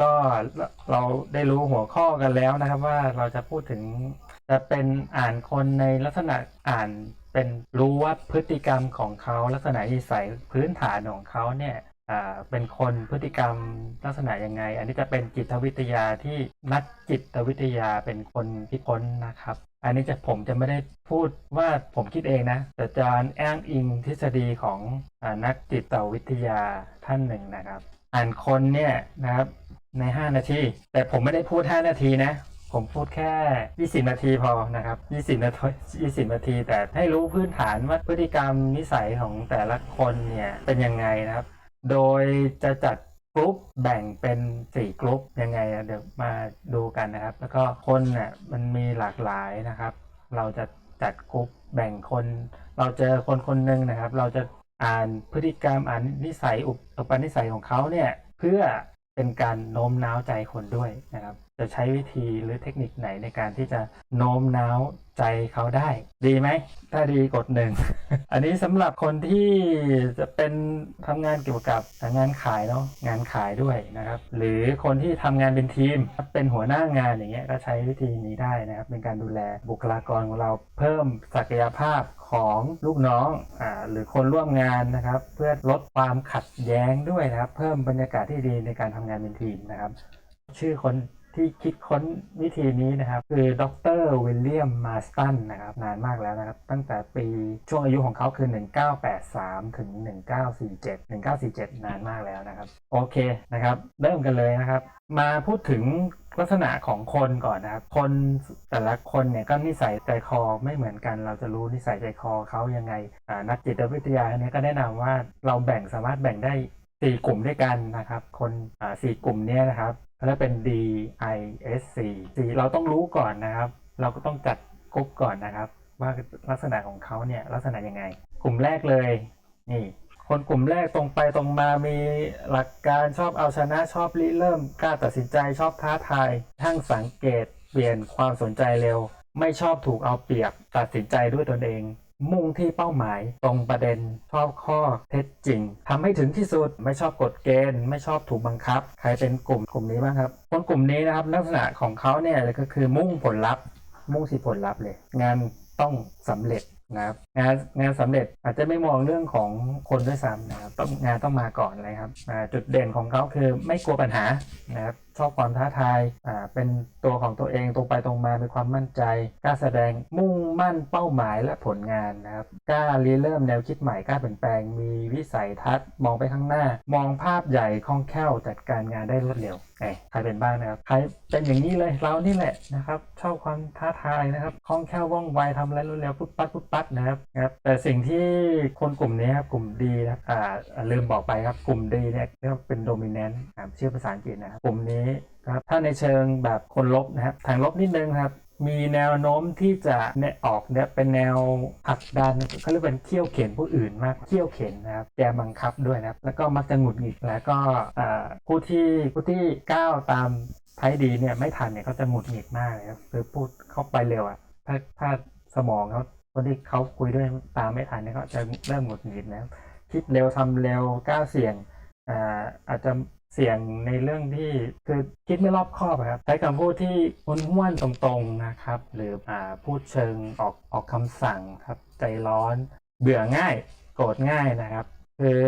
ก็เราได้รู้หัวข้อกันแล้วนะครับ ว่าเราจะพูดถึงจะเป็นอ่านคนในลักษณะอ่านเป็นรู้ว่าพฤติกรรมของเขาลักษณะนิสัยพื้นฐานของเขาเนี่ยเป็นคนพฤติกรรมลักษณะยังไง อันนี้จะเป็นจิตวิทยาที่นักจิตวิทยาเป็นคนคิดค้นนะครับ อันนี้จะผมจะไม่ได้พูดว่าผมคิดเองนะแต่จะอ้างอิงทฤษฎีของอนักจิตวิทยาท่านหนึ่งนะครับ อ่านคนเนี่ยนะครับใน 5 นาที แต่ผมไม่ได้พูด 5 นาทีนะ ผมพูดแค่ 20 นาทีพอนะครับ 20 นาที20 นาที แต่ให้รู้พื้นฐานว่าพฤติกรรมนิสัยของแต่ละคนเนี่ยเป็นยังไงนะครับ โดยจะจัดกรุ๊ปแบ่งเป็น 4 กรุ๊ปยังไงเดี๋ยวมาดูกันนะครับ แล้วก็คนเนี่ยมันมีหลากหลายนะครับ เราจะจัดกรุ๊ปแบ่งคน เราเจอคนคนหนึ่งนะครับ เราจะ อ่านพฤติกรรมอ่านนิสัยอุปนิสัยของเขาเนี่ยเพื่อเป็นการโน้มน้าวใจคนด้วยนะครับ จะใช้วิธีหรือเทคนิคไหนในการที่จะโน้มน้าวใจเขาได้ ดีไหม ถ้าดีกดหนึ่ง อันนี้สำหรับคนที่จะเป็นทำงานเกี่ยวกับงานขายเนาะงานขายด้วยนะครับ หรือคนที่ทำงานเป็นทีม เป็นหัวหน้างานอย่างเงี้ยก็ใช้วิธีนี้ได้นะครับเป็นการดูแลบุคลากรของเราเพิ่มศักยภาพของลูกน้องอ่าหรือคนร่วมงานนะครับ เพื่อลดความขัดแย้งด้วยนะครับ เพิ่มบรรยากาศที่ดีในการทำงานเป็นทีมนะครับ ชื่อคน ที่คิดค้นวิธีนี้นะครับ คือดรวิลเลียมมาสตันนะครับนานมากแล้วนะครับ ตั้งแต่ปีช่วงอายุของเขาคือ 1983 ถึง 1947 1947 นานมากแล้วนะครับ โอเคนะครับ เริ่มกันเลยนะครับ มาพูดถึงลักษณะของคนก่อนนะครับ คนแต่ละคนเนี่ยก็นิสัยใจคอไม่เหมือนกัน เราจะรู้นิสัยใจคอเขายังไงนักจิตวิทยาเนี่ยก็แนะนำว่าเราแบ่งสามารถแบ่งได้สี่กลุ่มด้วยกันนะครับ คนสี่กลุ่มนี้นะครับ แล้วเป็น D I S C เราต้องรู้ก่อนนะครับ เราก็ต้องจัดกรุ๊ปก่อนนะครับ ว่าลักษณะของเขาเนี่ยลักษณะยังไง กลุ่มแรกเลยนี่คนกลุ่มแรกตรงไปตรงมามีหลักการชอบเอาชนะชอบริเริ่มกล้าตัดสินใจชอบท้าทายช่างสังเกต เปลี่ยนความสนใจเร็ว ไม่ชอบถูกเอาเปรียบ ตัดสินใจด้วยตนเอง มุ่งที่เป้าหมาย ตรงประเด็นชอบข้อเท็จจริงทำให้ถึงที่สุดไม่ชอบกฎเกณฑ์ ไม่ชอบถูกบังคับ ใครเป็นกลุ่มกลุ่มนี้บ้างครับคนกลุ่มนี้นะครับลักษณะของเขาเนี่ยก็คือมุ่งผลลัพธ์ มุ่งที่ผลลัพธ์เลย งานต้องสำเร็จนะครับงานงานสำเร็จอาจจะไม่มองเรื่องของคนด้วยซ้ำนะครับต้องงานต้องมาก่อนเลยครับจุดเด่นของเขาคือไม่กลัวปัญหานะครับ ชอบความท้าทาย อ่า เป็นตัวของตัวเองตรงไปตรงมา มีความมั่นใจ กล้าแสดง มุ่งมั่นเป้าหมายและผลงานนะครับ กล้าริเริ่มแนวคิดใหม่ กล้าเปลี่ยนแปลง มีวิสัยทัศน์ มองไปข้างหน้า มองภาพใหญ่คล่องแคล่ว จัดการงานได้รวดเร็วเอ้ใครเป็นบ้างนะครับ ใครเป็นอย่างนี้เลยเรานี่แหละนะครับ ชอบความท้าทายนะครับ คล่องแคล่วว่องไวทำอะไรรวดเร็วปุ๊บปั๊บปุ๊บปั๊บนะครับนะครับ แต่สิ่งที่คนกลุ่มนี้ครับ กลุ่มดีนะอ่าอ่า ลืมบอกไปครับ กลุ่มดีเนี่ยเรียกว่าเป็นโดมิเนนต์ชื่อภาษาอังกฤษนะครับ กลุ่มนี้ครับถ้าในเชิงแบบคนลบนะครับทางลบนิดนึงครับ มีแนวโน้มที่จะเนี่ยออกเนี่ยเป็นแนวผลักดันเขาเรียกเป็นเขี่ยวเข็นผู้อื่นมากเขี่ยวเข็นนะครับแกบังคับด้วยนะครับ แล้วก็มักจะหงุดหงิดแล้วก็ผู้ที่ผู้ที่ก้าวตามไทยดีเนี่ยไม่ทันเนี่ยเขาจะหงุดหงิดมากเลยครับคือพูดเข้าไปเร็วอะถ้าถ้าสมองเขาคนที่เขาคุยด้วยตามไม่ทันเนี่ยเขาจะเริ่มหงุดหงิดนะครับคิดเร็วทำเร็วกล้าเสี่ยงอ่าอาจจะ เสี่ยงในเรื่องที่คือคิดไม่รอบคอบครับใช้คำพูดที่ห้วนห้วนๆตรงๆนะครับ หรืออ่าพูดเชิงออกออกคำสั่งครับใจร้อน เบื่อง่าย โกรธง่ายนะครับ คือ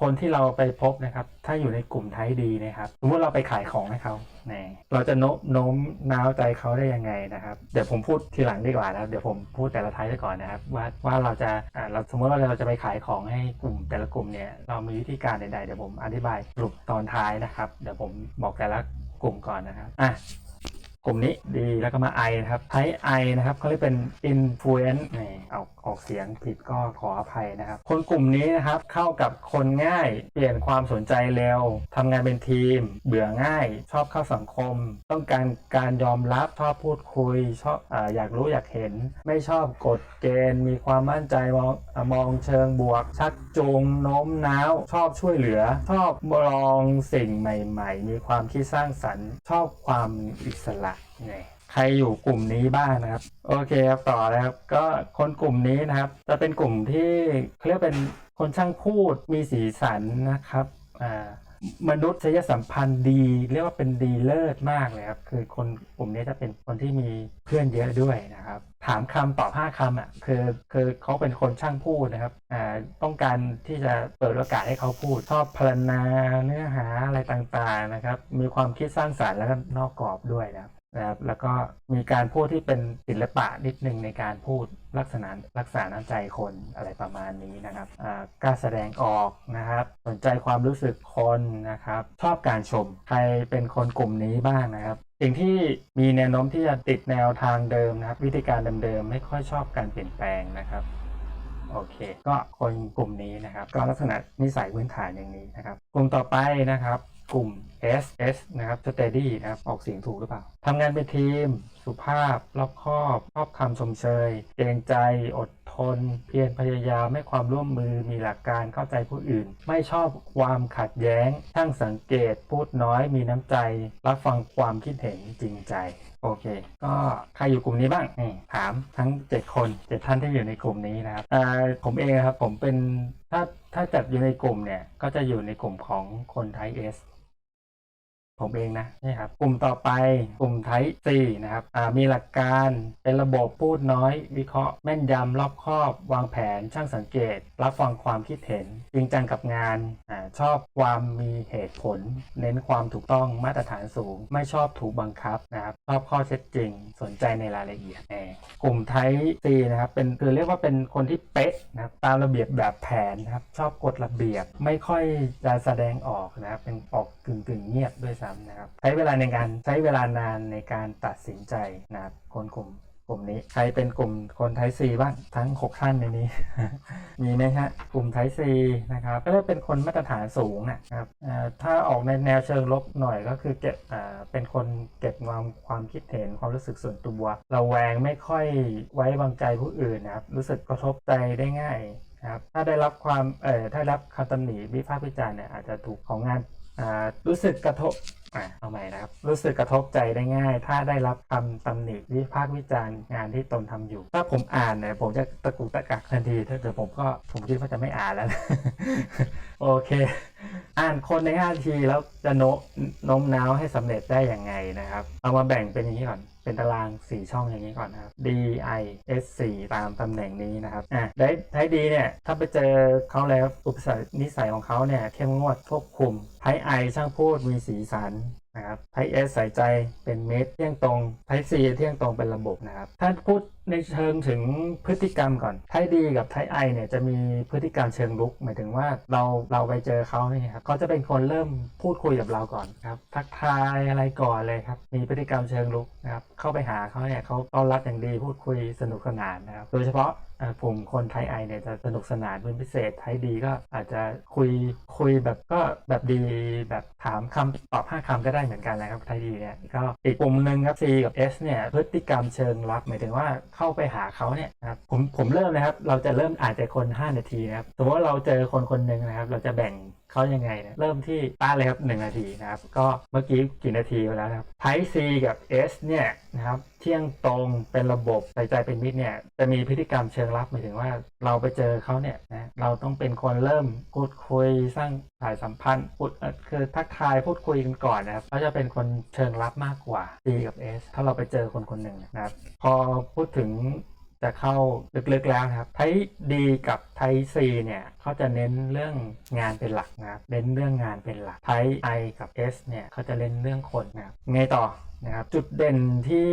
คนที่เราไปพบนะครับ ถ้าอยู่ในกลุ่มไทยดีนะครับ สมมติเราไปขายของให้เขาเนี่ยเราจะโน้มโน้มน้าวใจเขาได้ยังไงนะครับ เดี๋ยวผมพูดทีหลังดีกว่านะครับ เดี๋ยวผมพูดแต่ละไทยไปก่อนนะครับ ว่าว่าเราจะอ่าเราสมมติว่าเราจะไปขายของให้กลุ่มแต่ละกลุ่มเนี่ยเรามีวิธีการใดๆเดี๋ยวผมอธิบายสรุปตอนท้ายนะครับ เดี๋ยวผมบอกแต่ละกลุ่มก่อนนะครับอะกลุ่มนี้ดีแล้วก็มา I นะครับใช้ I นะครับเขาเรียกเป็น influence นี่เอา ออกเสียงผิดก็ขออภัยนะครับ คนกลุ่มนี้นะครับเข้ากับคนง่าย เปลี่ยนความสนใจเร็วทำงานเป็นทีม เบื่อง่าย ชอบเข้าสังคม ต้องการการยอมรับชอบพูดคุยชอบออยากรู้อยากเห็น ไม่ชอบกฎเกณฑ์ มีความมั่นใจมองมองเชิงบวก ชักจูงโน้มน้าว ชอบช่วยเหลือ ชอบลองสิ่งใหม่ ๆ มีความคิดสร้างสรรค์ ชอบความอิสระนี่ ใครอยู่กลุ่มนี้บ้างนะครับ โอเคครับต่อเลยครับ ก็คนกลุ่มนี้นะครับ จะเป็นกลุ่มที่เขาเรียกเป็นคนช่างพูดมีสีสันนะครับอ่ามนุษยสัมพันธ์ดี เรียกว่าเป็นดีเลิศมากเลยครับ คือคนกลุ่มนี้จะเป็นคนที่มีเพื่อนเยอะด้วยนะครับ ถามคำตอบห้าคำอะคือคือเขาเป็นคนช่างพูดนะครับอ่าต้องการที่จะเปิดโอกาสให้เขาพูด ชอบพรรณนาเนื้อหาอะไรต่างๆนะครับ มีความคิดสร้างสรรค์แล้วก็นอกกรอบด้วยนะครับ นะครับแล้วก็มีการพูดที่เป็นศิลปะนิดนึงในการพูดลักษณะรักษาน้ำใจคนอะไรประมาณนี้นะครับอ่ากล้าแสดงออกนะครับ สนใจความรู้สึกคนนะครับ ชอบการชมใครเป็นคนกลุ่มนี้บ้างนะครับสิ่งที่มีแนวโน้มที่จะติดแนวทางเดิมนะครับ วิธีการเดิมๆไม่ค่อยชอบการเปลี่ยนแปลงนะครับโอเค ก็คนกลุ่มนี้นะครับ ก็ลักษณะนิสัยพื้นฐานอย่างนี้นะครับ กลุ่มต่อไปนะครับ กลุ่ม S S นะครับ steady นะครับ ออกเสียงถูกหรือเปล่าทำงานเป็นทีม สุภาพ รอบคอบชอบคำชมเชยเกรงใจ อดทน เพียรพยายามให้ความร่วมมือ มีหลักการเข้าใจผู้อื่น ไม่ชอบความขัดแย้ง ช่างสังเกต พูดน้อย มีน้ำใจ รับฟังความคิดเห็นจริงใจ โอเค ก็ใครอยู่กลุ่มนี้บ้างนี่ถามทั้ง 7 คน 7 ท่านที่อยู่ในกลุ่มนี้นะครับอ่าผมเองครับ ผมเป็น ถ้า ถ้าจัดอยู่ในกลุ่มเนี่ย ก็จะอยู่ในกลุ่มของคนไทยเอส ผมเองนะนี่ครับกลุ่มต่อไปกลุ่มไทป์ C นะครับมีหลักการเป็นระบบพูดน้อย วิเคราะห์แม่นยำรอบคอบ วางแผนช่างสังเกต รับฟังความคิดเห็น จริงจังกับงานอชอบความมีเหตุผล เน้นความถูกต้องมาตรฐานสูง ไม่ชอบถูกบังคับนะครับชอบข้อเท็จจริง สนใจในรายละเอียดแน่กลุ่มไทป์ C นะครับเป็นคือเรียกว่าเป็นคนที่เป๊ะนะครับตามระเบียบแบบแผนนะครับชอบกฎระเบียบไม่ค่อยจะแสดงออกนะครับเป็นออกกึ่งกึ่งๆเงียบด้วยซ้ำนะครับ ใช้เวลาในการใช้เวลานานในการตัดสินใจนะครับคนกลุ่มกลุ่มนี้ใครเป็นกลุ่มคนไทซีบ้างทั้ง 6 ท่านในนี้ มีไหมฮะกลุ่มไทซีนะครับก็จะเป็นคนมาตรฐานสูงนะครับถ้าออกในแนวเชิงลบหน่อยก็คือเก็บเป็นคนเก็บความความคิดเห็นความรู้สึกส่วนตัวเระแวงไม่ค่อยไว้วางใจผู้อื่นนะครับรู้สึกกระทบใจได้ง่ายนะครับถ้าได้รับความเอ่อถ้าได้รับคำตำหนิวิพากษ์วิจารณ์เนี่ยอาจจะถูกของงาน รู้สึกกระทบเอาใหม่นะครับ รู้สึกกระทบใจได้ง่าย ถ้าได้รับคำตำหนิวิพากษ์วิจารณ์งานที่ตนทำอยู่ ถ้าผมอ่านเนี่ยผมจะตะกุกตะกักทันที ถ้าเกิดผมก็ผมคิดว่าจะไม่อ่านแล้ว โอเค อ่านคนใน5นาทีแล้วจะโนโน้มน้าวให้สำเร็จได้ยังไงนะครับ เอามาแบ่งเป็นอย่างนี้ก่อน เป็นตาราง 4 ช่องอย่างนี้ก่อนนะครับ D I S 4ตามตำแหน่งนี้นะครับอะได้ท้ายดีเนี่ยถ้าไปเจอเขาแล้วอุปสรรคนิสัยของเขาเนี่ยเข้มงวดควบคุมไทไอช่างพูดมีสีสัน นะครับไทเอสใส่ใจเป็นเมตรเที่ยงตรงไทซีเที่ยงตรงเป็นระบบนะครับ ถ้าพูดในเชิงถึงพฤติกรรมก่อนไทดีกับไทไอเนี่ยจะมีพฤติกรรมเชิงลุก หมายถึงว่าเราเราไปเจอเขาเนี่ยครับเขาจะเป็นคนเริ่มพูดคุยกับเราก่อนครับ ทักทายอะไรก่อนเลยครับ มีพฤติกรรมเชิงลุกนะครับ เข้าไปหาเขาเนี่ยเขาต้อนรับอย่างดีพูดคุยสนุกสนานนะครับ โดยเฉพาะ กลุ่มคนไทยไอเนี่ยจะสนุกสนานเป็นพิเศษไทยดีก็อาจจะคุยคุยแบบก็แบบดีแบบถามคำตอบห้าคำก็ได้เหมือนกันนะครับไทยดีเนี่ยก็อีกกลุ่มหนึ่งครับ C กับ S เนี่ยพฤติกรรมเชิงลับหมายถึงว่าเข้าไปหาเขาเนี่ยครับผมผมเริ่มนะครับ เราจะเริ่มอ่านจากคน 5 นาทีนะครับสมมติว่าเราเจอคนคนหนึ่งนะครับ เราจะแบ่ง เขายังไงเนี่ยเริ่มที่ป้าเลยครับ 1 นาทีนะครับ ก็เมื่อกี้กี่นาทีไปแล้วนะครับไท C กับ S เนี่ยนะครับเที่ยงตรงเป็นระบบใส่ใจเป็นมิตรเนี่ยจะมีพฤติกรรมเชิงรับหมายถึงว่าเราไปเจอเขาเนี่ยนะเราต้องเป็นคนเริ่มพูดคุยสร้างสายสัมพันธ์พูดคือทักทายพูดคุยกันก่อนนะครับเขาจะเป็นคนเชิงรับมากกว่า C กับ S ถ้าเราไปเจอคนคนหนึ่งนะครับพอพูดถึง จะเข้าลึกๆแล้วครับไทดีกับไทซีเนี่ยเขาจะเน้นเรื่องงานเป็นหลักนะครับเน้นเรื่องงานเป็นหลักไทไอกับ S เนี่ยเขาจะเน้นเรื่องคนนะครับไงต่อ นะครับจุดเด่นที่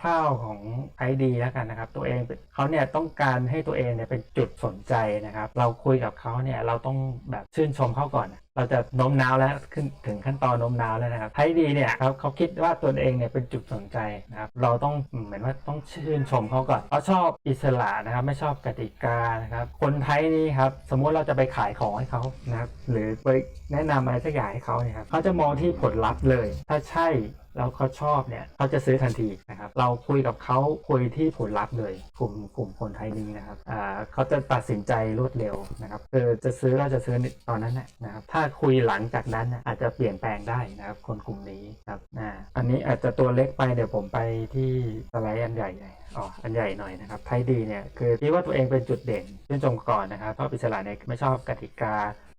คร่าวๆของไทดีแล้วกันนะครับ ตัวเองเขาเนี่ยต้องการให้ตัวเองเนี่ยเป็นจุดสนใจนะครับ เราคุยกับเขาเนี่ยเราต้องแบบชื่นชมเขาก่อน เราจะโน้มน้าวแล้วขึ้นถึงขั้นตอนโน้มน้าวแล้วนะครับไทยดีเนี่ยเขาเขาคิดว่าตนเองเนี่ยเป็นจุดสนใจนะครับเราต้องเหมือนว่าต้องชื่นชมเขาก่อนเขาชอบอิสระนะครับไม่ชอบกติกานะครับคนไทยนี่ครับสมมุติเราจะไปขายของให้เขานะครับหรือไปแนะนำอะไรสักอย่างให้เขาเนี่ยครับเขาจะมองที่ผลลัพธ์เลย ถ้าใช่ แล้วเขาชอบเนี่ยเขาจะซื้อทันทีนะครับเราคุยกับเขาคุยที่ผลลัพธ์เลยกลุ่มกลุ่มคนไทยนี้นะครับอ่าเขาจะตัดสินใจรวดเร็วนะครับคือจะซื้อก็จะซื้อตอนนั้นนะนะครับถ้าคุยหลังจากนั้นอาจจะเปลี่ยนแปลงได้นะครับคนกลุ่มนี้ครับอ่าอันนี้อาจจะตัวเล็กไปเดี๋ยวผมไปที่สไลด์อันใหญ่หน่อยอ๋ออันใหญ่หน่อยนะครับไทยดีเนี่ยคือคิดว่าตัวเองเป็นจุดเด่นเชื่นชมก่อนนะครับเพราะอิสระเนี่ยไม่ชอบกติกา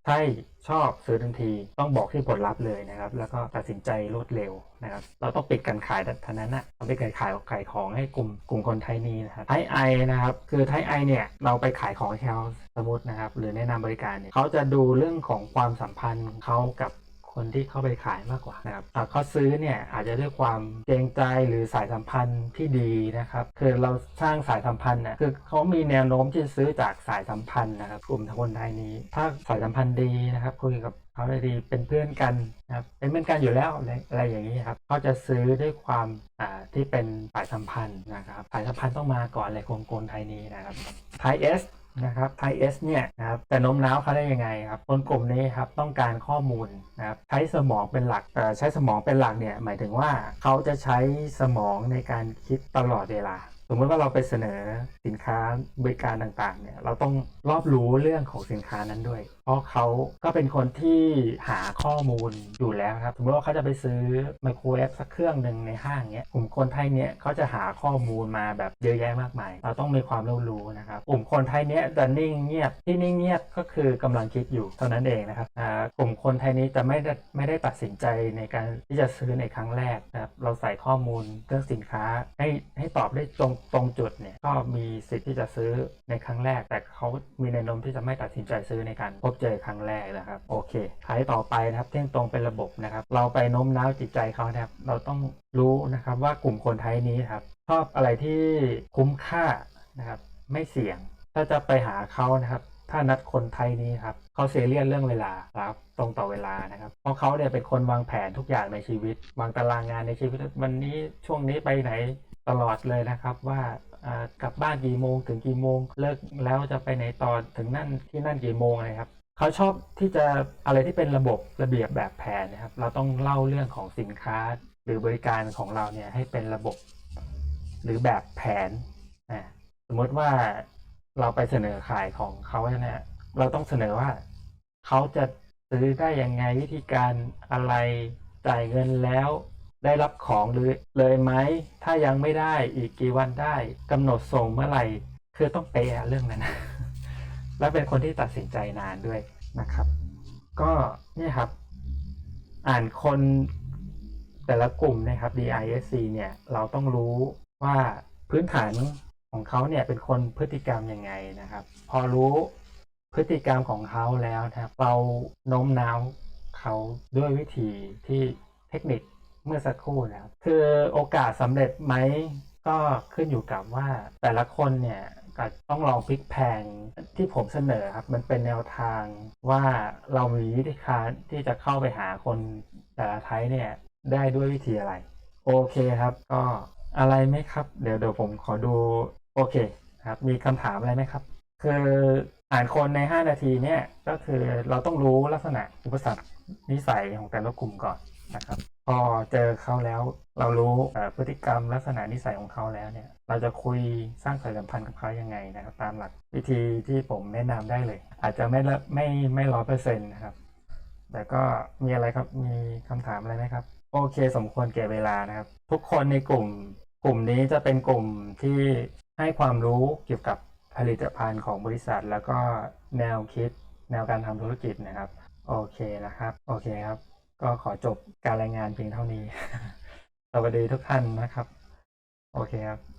ใช่ชอบซื้อทันทีต้องบอกที่ผลลัพธ์เลยนะครับ แล้วก็ตัดสินใจรวดเร็วนะครับ เราต้องปิดการขายทันนั้นนะเราไปขายขายขายของให้กลุ่มกลุ่มคนไทยนี้นะครับไทยไอนะครับ คือไทยไอเนี่ยเราไปขายของแคลสมมตินะครับ หรือแนะนำบริการเนี่ยเขาจะดูเรื่องของความสัมพันธ์เขากับ คนที่เข้าไปขายมากกว่านะครับอ่าเขาซื้อเนี่ยอาจจะด้วยความเกรงใจหรือสายสัมพันธ์ที่ดีนะครับคือเราสร้างสายสัมพันธ์เนี่ยคือเขามีแนวโน้มที่จะซื้อจากสายสัมพันธ์นะครับกลุ่มคนไทยนี้ ถ้าสายสัมพันธ์ดีนะครับคุยกับเขาได้ดีเป็นเพื่อนกันนะครับเป็นเพื่อนกันอยู่แล้วอะไรอะไรอย่างนี้ครับเขาจะซื้อด้วยความอ่าที่เป็นสายสัมพันธ์นะครับสายสัมพันธ์ต้องมาก่อนเลยคนคนไทยนี้นะครับไทยเอส นะครับไทเอสเนี่ยนะครับแต่โน้มน้าวเขาได้ยังไงครับคนกลุ่มนี้ครับต้องการข้อมูลนะครับใช้สมองเป็นหลักใช้สมองเป็นหลักเนี่ยหมายถึงว่าเขาจะใช้สมองในการคิดตลอดเวลา มมติว่าเราไปเสนอสินค้าบริการต่างๆ เนี่ย เราต้องรอบรู้เรื่องของสินค้านั้นด้วย เพราะเขาก็เป็นคนที่หาข้อมูลอยู่แล้วครับ สมมติว่าเขาจะไปซื้อไมโครเวฟสักเครื่องหนึ่งในห้างเนี้ยกลุ่มคนไทยเนี้ยเขาจะหาข้อมูลมาแบบเยอะแยะมากมาย เราต้องมีความรู้รู้นะครับ กลุ่มคนไทยเนี้ยจะนิ่งเงียบ ที่นิ่งเงียบก็คือกำลังคิดอยู่เท่านั้นเองนะครับ กลุ่มคนไทยนี้จะไม่ได้ไม่ได้ตัดสินใจในการที่จะซื้อในครั้งแรกนะครับ เราใส่ข้อมูลเรื่องสินค้าให้ให้ตอบได้ตรงตรงจุดเนี่ยก็มีสิทธิ์ที่จะซื้อในครั้งแรก แต่เขามีแนวโน้มที่จะไม่ตัดสินใจซื้อในการพบเจอครั้งแรกนะครับโอเคท้ายต่อไปนะครับเที่ยงตรงเป็นระบบนะครับ เราไปโน้มน้าวจิตใจเขานะครับเราต้องรู้นะครับว่ากลุ่มคนไทยนี้ครับชอบอะไรที่คุ้มค่านะครับไม่เสี่ยง ถ้าจะไปหาเขานะครับถ้านัดคนไทยนี้ครับเขาเซเรียสเรื่องเวลาครับตรงต่อเวลานะครับเพราะเขาเนี่ยเป็นคนวางแผนทุกอย่างในชีวิต วางตารางงานในชีวิตวันนี้ช่วงนี้ไปไหน ตลอดเลยนะครับว่ากลับบ้านกี่โมงถึงกี่โมงเลิกแล้วจะไปไหนตอนถึงนั่นที่นั่นกี่โมงอะไรครับเขาชอบที่จะอะไรที่เป็นระบบระเบียบแบบแผนนะครับ เราต้องเล่าเรื่องของสินค้าหรือบริการของเราเนี่ยให้เป็นระบบ หรือแบบแผนอ่าสมมติว่าเราไปเสนอขายของเขาเนี่ยเราต้องเสนอว่าเขาจะซื้อได้ยังไงวิธีการอะไรจ่ายเงินแล้ว ได้รับของหรือเลยไหม ถ้ายังไม่ได้อีกกี่วันได้กำหนดส่งเมื่อไหร่ คือต้องเปะเรื่องนั้นะและเป็นคนที่ตัดสินใจนานด้วยนะครับ ก็เนี่ยครับ อ่านคนแต่ละกลุ่มนะครับ DISC เนี่ยเราต้องรู้ว่าพื้นฐานของเขาเนี่ยเป็นคนพฤติกรรมยังไงนะครับ พอรู้พฤติกรรมของเขาแล้วนะครับเราโน้มน้าวเขาด้วยวิธีที่เทคนิค เมื่อสักครู่นะครับคือโอกาสสำเร็จไหมก็ขึ้นอยู่กับว่าแต่ละคนเนี่ยก็ต้องลองพลิกแพลงที่ผมเสนอครับ มันเป็นแนวทางว่าเรามีวิธีการที่จะเข้าไปหาคนแต่ละไทยเนี่ยได้ด้วยวิธีอะไร โอเคครับ ก็อะไรไหมครับ เดี๋ยวเดี๋ยวผมขอดูโอเคครับ มีคำถามอะไรไหมครับ คืออ่านคนใน 5 นาทีเนี่ยก็คือเราต้องรู้ลักษณะอุปสรรคนิสัยของแต่ละกลุ่มก่อนนะครับ อเจอเขาแล้ว เรารู้พฤติกรรมลักษณะนิสัยของเขาแล้วเนี่ย เราจะคุยสร้างสายสัมพันธ์กับเขายังไงนะครับ ตามหลักวิธีที่ผมแนะนำได้เลย อาจจะไม่ละไม่ไม่ร้อยเปอร์เซ็นต์นะครับ แต่ก็มีอะไรครับมีคำถามอะไรไหมครับ โอเค สมควรแก่เวลานะครับ ทุกคนในกลุ่ม กลุ่มนี้จะเป็นกลุ่มที่ให้ความรู้เกี่ยวกับผลิตภัณฑ์ของบริษัท แล้วก็แนวคิด แนวการทำธุรกิจนะครับ โอเคนะครับ โอเคครับ ก็ขอจบการรายงานเพียงเท่านี้ สวัสดีทุกท่านนะครับ โอเคครับ